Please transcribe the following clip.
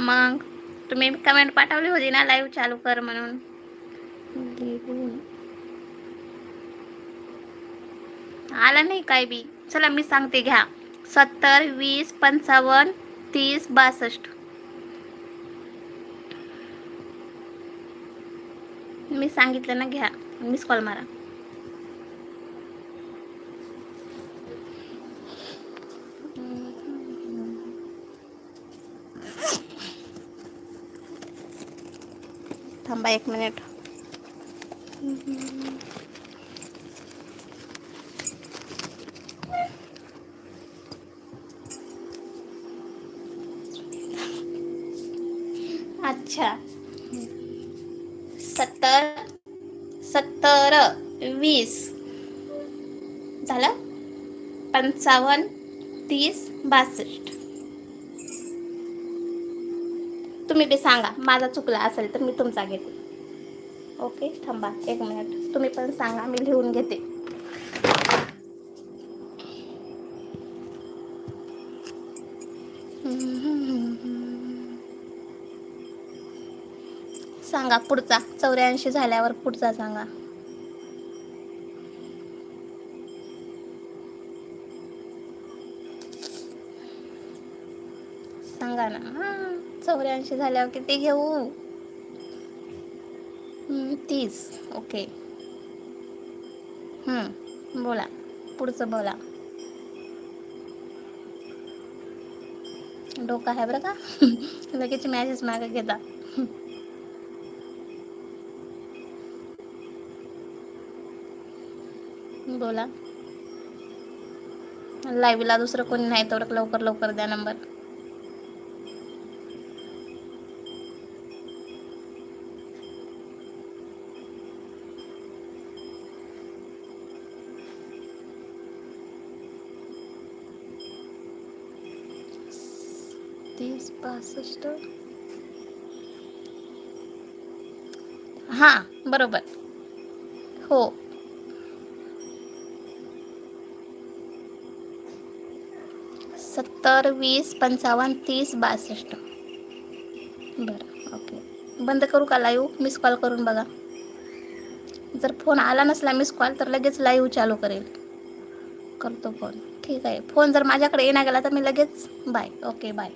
मग. तुम्ही कमेंट पाठवली होती ना लाईव्ह चालू कर म्हणून. आला नाही काय बी. चला मी सांगते घ्या. सत्तर वीस पंचावन्न तीस बासष्ट. मी सांगितलं ना घ्या. मिस कॉल मारा. थांबा एक मिनिट. अच्छा. सत्तर सत्तर वीस. झालं? पंचावन्न तीस बासष्ट. तुम्ही ते सांगा. माझा चुकला असेल तर मी तुमचा घेते. ओके थांबा एक मिनिट. तुम्ही पण सांगा मी लिहून घेते. सांगा पुढचा. चौऱ्याऐंशी झाल्यावर पुढचा सांगा. सांगा ना. हां चौऱ्याऐंशी झाल्यावर किती घेऊ? तीस. ओके. बोला. पुढचं बोला. डोका आहे बरं का? लगेच मॅसेज मागे घेता. बोला. लाईव्हला दुसरं कोणी नाही तर लवकर लवकर द्या नंबर तीस पासष्ट. हां बरोबर. हो. सत्तर वीस पंचावन्न तीस बासष्ट. बरं ओके. बंद करू का लाईव्ह? मिस कॉल करून बघा. जर फोन आला नसला मिस कॉल तर लगेच लाईव्ह चालू करेल. करतो फोन. ठीक आहे. फोन जर माझ्याकडे येणार गेला तर मी लगेच बाय. Okay bye.